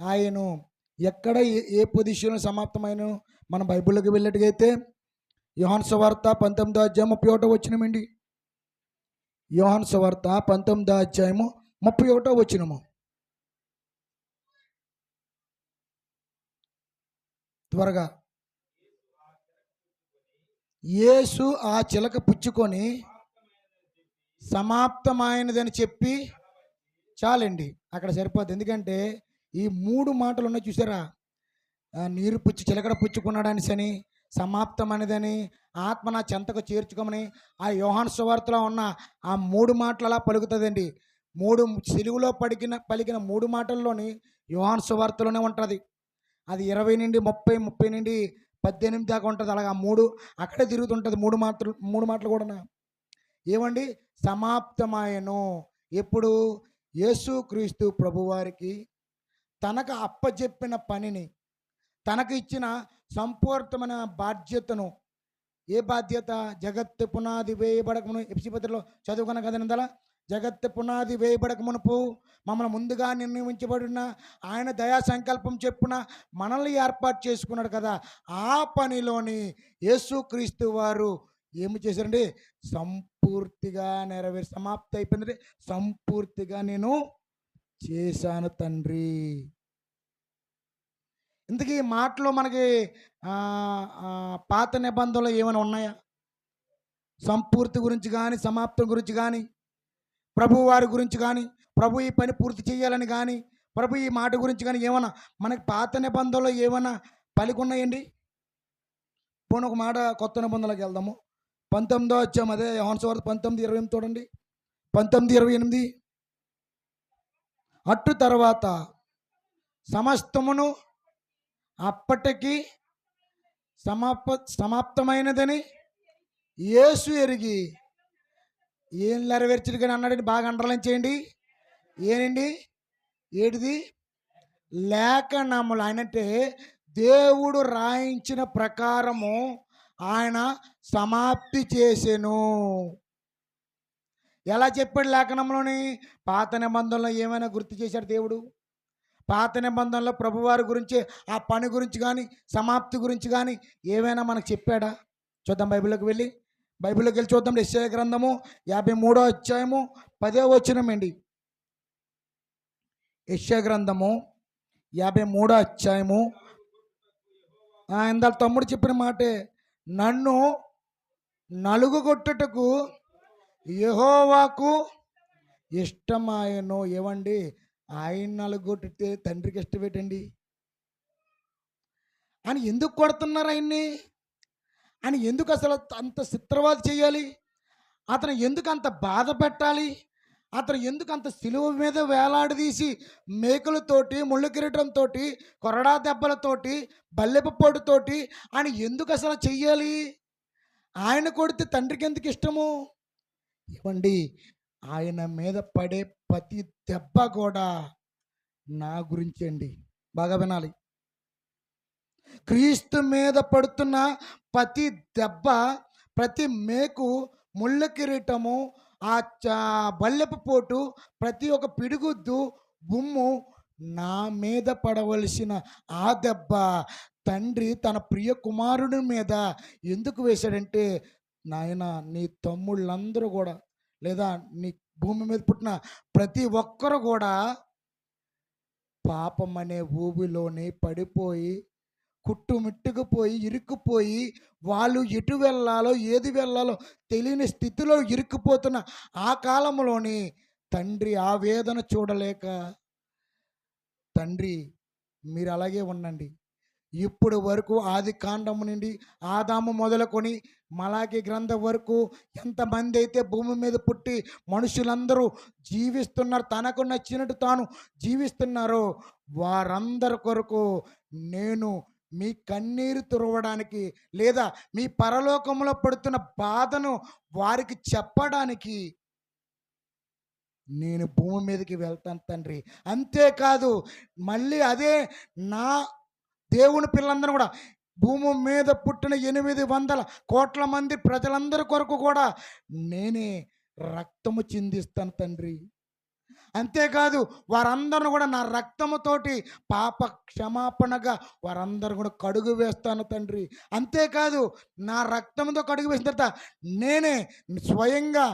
ఆయన ఎక్కడ ఏ- ఏ పొజిషన్లో సమాప్తమైన మన బైబిల్లోకి వెళ్ళేట్టుగైతే యోహాన్ సువార్త పంతొమ్మిదో అధ్యాయం ముప్పై ఒకటో వచ్చినమండి యోహాన్ సువార్త పంతొమ్మిదో అధ్యాయము ముప్పై ఒకటో వచ్చినము త్వరగా. యేసు ఆ చిలక పుచ్చుకొని సమాప్తమైనదని చెప్పి చాలండి అక్కడ సరిపోద్ది. ఎందుకంటే ఈ మూడు మాటలు ఉన్నాయి చూసారా నీరు పుచ్చి చిలకడ పుచ్చుకున్నాడని సని సమాప్తమైనదని ఆత్మ నా చెంతకు చేర్చుకోమని ఆ యోహాన్ సువార్తలో ఉన్న ఆ మూడు మాటలు అలా పలుకుతుందండి. మూడు సిలువులో పడికిన పలికిన మూడు మాటల్లోని యోహాన్ సువార్తలోనే ఉంటుంది. అది ఇరవై నుండి ముప్పై ముప్పై నుండి పద్దెనిమిది దాకా ఉంటుంది. అలాగా మూడు అక్కడే తిరుగుతుంటుంది మూడు మాటలు మూడు మాటలు కూడా. ఏమండి? సమాప్తమాయను. ఎప్పుడు? యేసుక్రీస్తు ప్రభువారికి తనకు అప్పచెప్పిన పనిని తనకు ఇచ్చిన సంపూర్ణమైన బాధ్యతను ఏ బాధ్యత? జగత్తు పునాది వేయబడకమును ఎప్సిపత్రిలో చదువుకున్న కదా నిందల జగత్తు పునాది వేయబడక మునుపు మమ్మల్ని ముందుగా నిర్ణయించబడిన ఆయన దయా సంకల్పం చెప్పున మనల్ని ఏర్పాటు చేసుకున్నాడు కదా. ఆ పనిలోని యేసుక్రీస్తు వారు ఏమి చేశారండి? సంపూర్తిగా నెరవేరి సమాప్తి అయిపోయిందంటే సంపూర్తిగా నేను చేశాను తండ్రి. ఇంతకీ మాటలో మనకి పాత నిబంధనలు ఏమైనా ఉన్నాయా? సంపూర్తి గురించి కానీ సమాప్తం గురించి కానీ ప్రభు వారి గురించి కానీ ప్రభు ఈ పని పూర్తి చేయాలని కానీ ప్రభు ఈ మాట గురించి కానీ ఏమైనా మనకి పాత నిబంధనలో ఏమైనా పలికున్నాయండి? పోను పోనీ ఒక మాట కొత్త నిబంధనలోకి వెళ్దాము. పంతొమ్మిదో వచ్చాము అదే యోహాన్స్వార్త పంతొమ్మిది ఇరవై ఎనిమిది చూడండి. పంతొమ్మిది ఇరవై ఎనిమిది. అట్టు తర్వాత సమస్తమును అప్పటికి సమాప సమాప్తమైనదని యేసు ఎరిగి ఏం నెరవేర్చడు కానీ అన్నాడండి బాగా అండర్లైన్ చేయండి. ఏనండి? ఏడిది? లేఖనములు. ఆయనంటే దేవుడు రాయించిన ప్రకారము ఆయన సమాప్తి చేసెను. ఎలా చెప్పాడు లేఖనంలోని? పాత నిబంధనలో ఏమైనా గుర్తు చేశాడు దేవుడు? పాత నిబంధనలో ప్రభువారి గురించి ఆ పని గురించి కానీ సమాప్తి గురించి కానీ ఏమైనా మనకు చెప్పాడా? చూద్దాం బైబిల్లోకి వెళ్ళి. బైబిల్లోకి వెళ్ళి చూద్దాం. నిశ్చయ గ్రంథము యాభై మూడో అధ్యాయము పదో వచనమండి యెషయా గ్రంథము యాభై మూడో అధ్యాయము. ఇందాక తమ్ముడు చెప్పిన మాటే నన్ను నలుగు కొట్టుటకు యహోవాకు ఇష్టమాయను ఏమండి? ఆయన నలుగొట్టితే తండ్రికి ఇష్టం అని ఎందుకు కొడుతున్నారు ఆయన్ని? అని ఎందుకు అసలు అంత చిత్రవాద చేయాలి? అతను ఎందుకు అంత బాధ పెట్టాలి? అతను ఎందుకు అంత సిలువ మీద వేలాడదీసి మేకలతోటి ముళ్ళు కిరీటంతో కొరడా దెబ్బలతోటి బల్లెపు పొడితోటి అని ఎందుకు అసలు చెయ్యాలి? ఆయన కొడితే తండ్రికి ఎందుకు ఇష్టము? ఇవ్వండి ఆయన మీద పడే ప్రతి దెబ్బ కూడా నా గురించి అండి. బాగా వినాలి. క్రీస్తు మీద పడుతున్న ప్రతి దెబ్బ ప్రతి మేకు ముళ్ళ కిరీటము ఆ బల్లెపు పోటు ప్రతి ఒక్క పిడుగుద్దు గుమ్ము నా మీద పడవలసిన ఆ దెబ్బ తండ్రి తన ప్రియ కుమారుడి మీద ఎందుకు వేశాడంటే నాయన నీ తమ్ముళ్ళందరూ కూడా లేదా నీ భూమి మీద పుట్టిన ప్రతి ఒక్కరు కూడా పాపం అనే ఊబిలోని పడిపోయి కుట్టుమిట్టుకుపోయి ఇరుక్కుపోయి వాళ్ళు ఎటు వెళ్ళాలో ఏది వెళ్ళాలో తెలియని స్థితిలో ఇరుక్కుపోతున్న ఆ కాలంలోని తండ్రి ఆవేదన చూడలేక తండ్రి మీరు అలాగే ఉండండి. ఇప్పుడు వరకు ఆది కాండము నుండి ఆదాము మొదలుకొని మలాకి గ్రంథం వరకు ఎంతమంది అయితే భూమి మీద పుట్టి మనుషులందరూ జీవిస్తున్నారు తనకు నచ్చినట్టు తాను జీవిస్తున్నారో వారందరి కొరకు నేను మీ కన్నీరు తురవడానికి లేదా మీ పరలోకంలో పడుతున్న బాధను వారికి చెప్పడానికి నేను భూమి మీదకి వెళ్తాను తండ్రి. అంతేకాదు మళ్ళీ అదే నా దేవుని పిల్లలందరూ కూడా భూమి మీద పుట్టిన ఎనిమిది వందల కోట్ల మంది ప్రజలందరి కొరకు కూడా నేనే రక్తము చిందిస్తాను తండ్రి. అంతేకాదు వారందరూ కూడా నా రక్తముతోటి పాప క్షమాపణగా వారందరూ కూడా కడుగు వేస్తాను తండ్రి. అంతేకాదు నా రక్తంతో కడుగు వేసిన తర్వాత నేనే స్వయంగా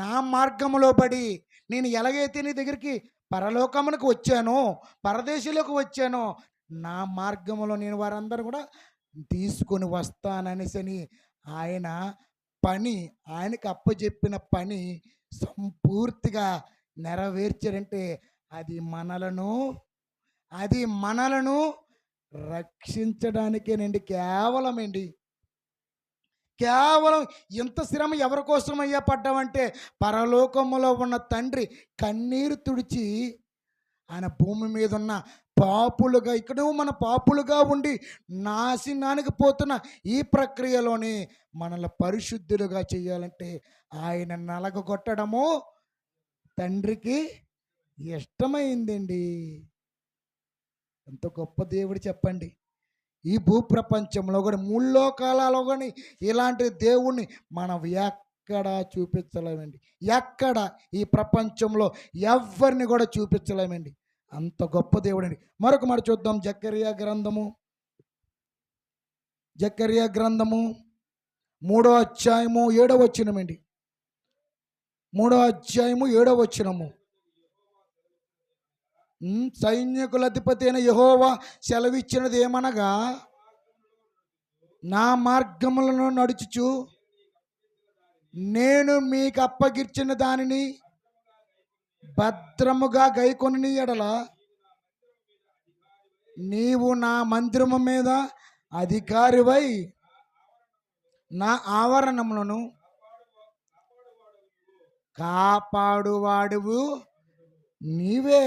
నా మార్గములో పడి నేను ఎలాగైతే నీ దగ్గరికి పరలోకమునకు వచ్చానో పరదేశంలోకి వచ్చానో నా మార్గంలో నేను వారందరూ కూడా తీసుకొని వస్తాననేసని ఆయన పని ఆయనకు అప్పచెప్పిన పని సంపూర్తిగా నెరవేర్చారంటే అది మనలను అది మనలను రక్షించడానికేనండి కేవలం అండి కేవలం ఇంత శ్రమ ఎవరి కోసం అయ్యా పడ్డామంటే పరలోకములో ఉన్న తండ్రి కన్నీరు తుడిచి ఆయన భూమి మీద ఉన్న పాపులుగా ఇక్కడ మన పాపులుగా ఉండి నాశనానికి పోతున్న ఈ ప్రక్రియలోని మనల్ని పరిశుద్ధులుగా చేయాలంటే ఆయన నలగొట్టడము తండ్రికి ఇష్టమైందండి. ఎంత గొప్ప దేవుడు చెప్పండి. ఈ భూప్రపంచంలో కూడా ముల్లోకాలలో కానీ ఇలాంటి దేవుణ్ణి మనం ఎక్కడ చూపించలేమండి. ఎక్కడ ఈ ప్రపంచంలో ఎవరిని కూడా చూపించలేమండి. అంత గొప్ప దేవుడండి. మరొక మాట చూద్దాం. జక్కరియా గ్రంథము. జక్కరియా గ్రంథము. మూడో అధ్యాయము ఏడవ వచ్చినమండి మూడో అధ్యాయము ఏడవ వచ్చినము ఉమ్, సైన్యకుల అధిపతి అయిన యహోవా సెలవిచ్చినది ఏమనగా నా మార్గములను నడుచుచు నేను మీకు అప్పగిచ్చిన దానిని భద్రముగా గైకొని ఎడల నీవు నా మందిరము మీద అధికారివై నా ఆవరణములను కాపాడువాడువు నీవే.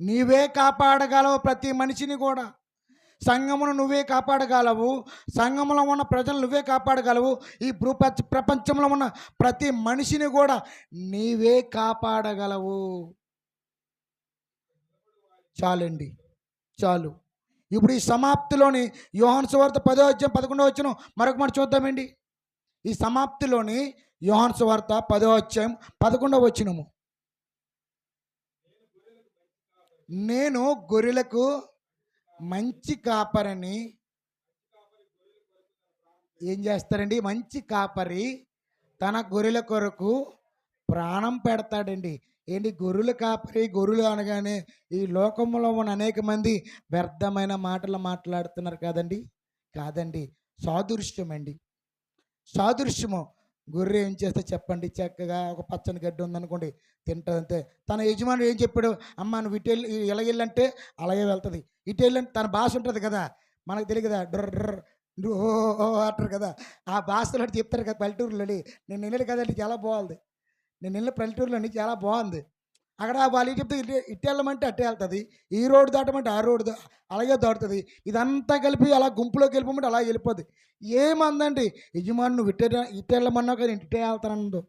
నీవే కాపాడగలవు ప్రతి మనిషిని కూడా. సంఘమును నువ్వే కాపాడగలవు. సంఘంలో ఉన్న ప్రజలు నువ్వే కాపాడగలవు. ఈ భూప ప్రపంచంలో ఉన్న ప్రతి మనిషిని కూడా నీవే కాపాడగలవు. చాలండి. చాలు. ఇప్పుడు ఈ సమాప్తిలోని యోహాన్ సువార్త పదో వచ్చాం పదకొండో వచ్చిన మరొక మాట చూద్దామండి. ఈ సమాప్తిలోని యోహాన్ సువార్త పదో వచ్చాం పదకొండవ వచ్చినము నేను గొర్రెలకు మంచి కాపరిని ఏం చేస్తారండి? మంచి కాపరి తన గొర్రెల కొరకు ప్రాణం పెడతాడండి. ఏంటి? గొర్రెల కాపరి గొర్రెలు అనగానే ఈ లోకంలో ఉన్న అనేక మంది వ్యర్థమైన మాటలు మాట్లాడుతున్నారు కాదండి? కాదండి. సాదృశ్యం అండి సాదృశ్యము. గొర్రె ఏం చేస్తే చెప్పండి చక్కగా ఒక పచ్చని గడ్డి ఉందనుకోండి తింటుంది తన యజమానుడు ఏం చెప్పాడు అమ్మ నువ్వు ఇటు వెళ్ళి ఇలా వెళ్ళంటే అలాగే వెళ్తుంది. ఇటు వెళ్ళంటే తన భాష ఉంటుంది కదా మనకు తెలియదు కదా డ్రర్ ఓ అంటారు కదా ఆ భాషలో చెప్తారు కదా పల్లెటూరులోని నేను వెళ్ళాడు నీకు చాలా బాగుంది. నేను వెళ్ళిన పల్లెటూరులోని చాలా బాగుంది. అక్కడ వాళ్ళు చెప్తే ఇటు ఇటు వెళ్ళమంటే అట్టే వెళ్తుంది. ఈ రోడ్డు దాటమంటే ఆ రోడ్డు అలాగే దాటుతుంది. ఇదంతా కలిపి అలా గుంపులోకి వెళ్ళిపోమంటే అలా వెళ్ళిపోద్ది. ఏమందండి? యజమాని నువ్వు ఇట్టే ఇటు వెళ్ళమన్నావు కానీ ఇటే వెళ్తానందు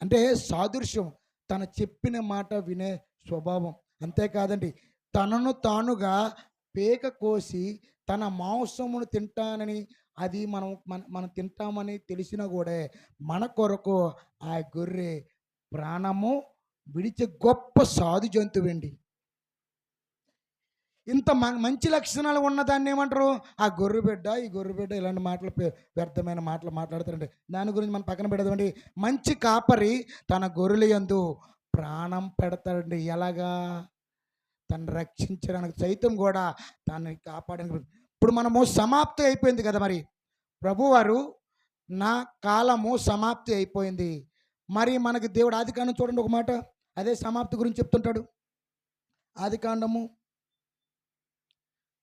అంటే సాదృశ్యం. తన చెప్పిన మాట వినే స్వభావం. అంతేకాదండి తనను తానుగా పేక కోసి తన మాంసమును తింటానని అది మనం మన మనం తింటామని తెలిసినా కూడా మన కొరకు ఆ గొర్రె ప్రాణము విడిచే గొప్ప సాధు జంతువండి ఇంత మ- మంచి లక్షణాలు ఉన్నదాన్ని ఏమంటారు? ఆ గొర్రె బిడ్డ ఈ గొర్రె బిడ్డ ఇలాంటి మాటలు వ్యర్థమైన మాటలు మాట్లాడతారండి. దాని గురించి మనం పక్కన పెడదామండి. మంచి కాపరి తన గొర్రెల యందు ప్రాణం పెడతాడండి. ఎలాగా? తను రక్షించడానికి సైతం కూడా తనని కాపాడడానికి ఇప్పుడు మనము సమాప్తి అయిపోయింది కదా మరి. ప్రభువారు నా కాలము సమాప్తి అయిపోయింది. మరి మనకి దేవుడు ఆది చూడండి ఒక మాట. అదే సమాప్తి గురించి చెప్తుంటాడు. ఆది కాండము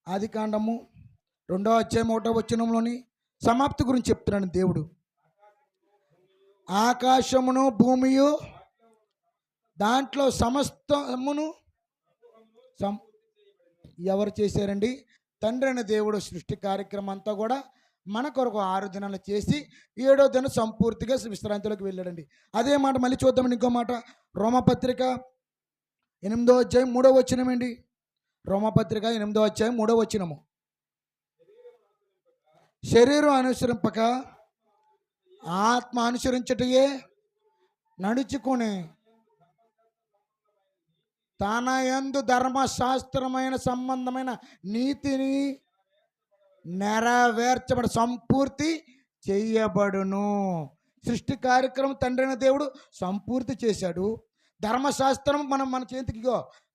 ఆది కాండము రెండో అధ్యాయం ఒకటో వచ్చినంలోని సమాప్తి గురించి చెప్తున్నాడు దేవుడు. ఆకాశమును భూమియు దాంట్లో సమస్తమును సం ఎవరు చేశారండి? తండ్రి అయిన దేవుడు సృష్టి కార్యక్రమం అంతా కూడా మన కొరకు ఆరు దినాలు చేసి ఏడో దినం సంపూర్తిగా విశ్రాంతిలోకి వెళ్ళాడండి. అదే మాట మళ్ళీ చూద్దామండి ఇంకో మాట. రోమపత్రిక ఎనిమిదో అధ్యాయం మూడో వచ్చినమండి రోమపత్రిక ఎనిమిదో అధ్యాయం మూడో వచ్చినము శరీరం అనుసరింపక ఆత్మ అనుసరించటయే నడుచుకునే తన ఎందు ధర్మశాస్త్రమైన సంబంధమైన నీతిని నెరవేర్చబడి సంపూర్తి చేయబడును. సృష్టి కార్యక్రమం తండ్రైన దేవుడు సంపూర్తి చేశాడు. ధర్మశాస్త్రం మనం మన చేతికి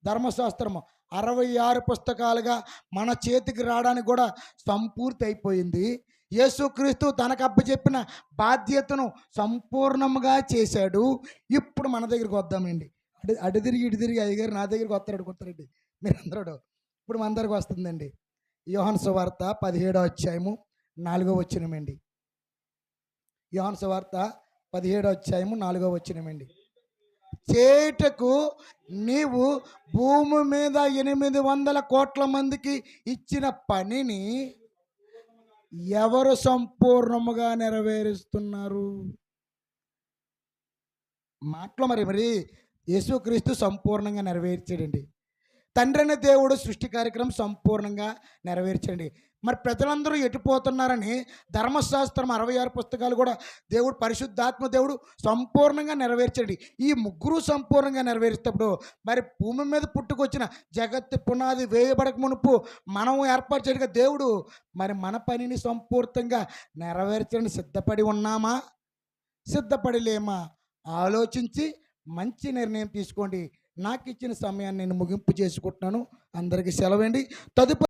ధర్మశాస్త్రము. అరవై ఆరు పుస్తకాలుగా మన చేతికి రావడానికి కూడా సంపూర్తి అయిపోయింది. యేసుక్రీస్తు తనకు అప్పచెప్పిన బాధ్యతను సంపూర్ణంగా చేశాడు. ఇప్పుడు మన దగ్గరికి వద్దామండి. అటు అటు తిరిగి ఇటు తిరిగి అయ్యగారు నా దగ్గరికి వస్తాడు మీరు అందరూ ఇప్పుడు మన అందరికి వస్తుందండి. యోహన్ సువార్త పదిహేడో అధ్యాయము నాలుగో వచ్చినమండి యోహన్ సువార్త పదిహేడో అధ్యాయము నాలుగో వచ్చినమండి చేటకు నీవు భూమి మీద ఎనిమిది వందల కోట్ల మందికి ఇచ్చిన పనిని ఎవరు సంపూర్ణముగా నెరవేరుస్తున్నారు? మాటలో మరి మరి యేసుక్రీస్తు సంపూర్ణంగా నెరవేర్చాడండి. తండ్రైన దేవుడు సృష్టి కార్యక్రమం సంపూర్ణంగా నెరవేర్చండి. మరి ప్రజలందరూ ఎటుపోతున్నారని ధర్మశాస్త్రం అరవై ఆరు పుస్తకాలు కూడా దేవుడు పరిశుద్ధాత్మ దేవుడు సంపూర్ణంగా నెరవేర్చండి. ఈ ముగ్గురు సంపూర్ణంగా నెరవేర్చేటప్పుడు మరి భూమి మీద పుట్టుకొచ్చిన జగత్తు పునాది వేయబడక మునుపు మనం ఏర్పాటు దేవుడు మరి మన పనిని సంపూర్ణంగా నెరవేర్చడానికి సిద్ధపడి ఉన్నామా? సిద్ధపడలేమా? ఆలోచించి మంచి నిర్ణయం తీసుకోండి. నాకు ఇచ్చిన సమయాన్ని నేను ముగింపు చేసుకుంటున్నాను. అందరికీ సెలవండి తదుపరి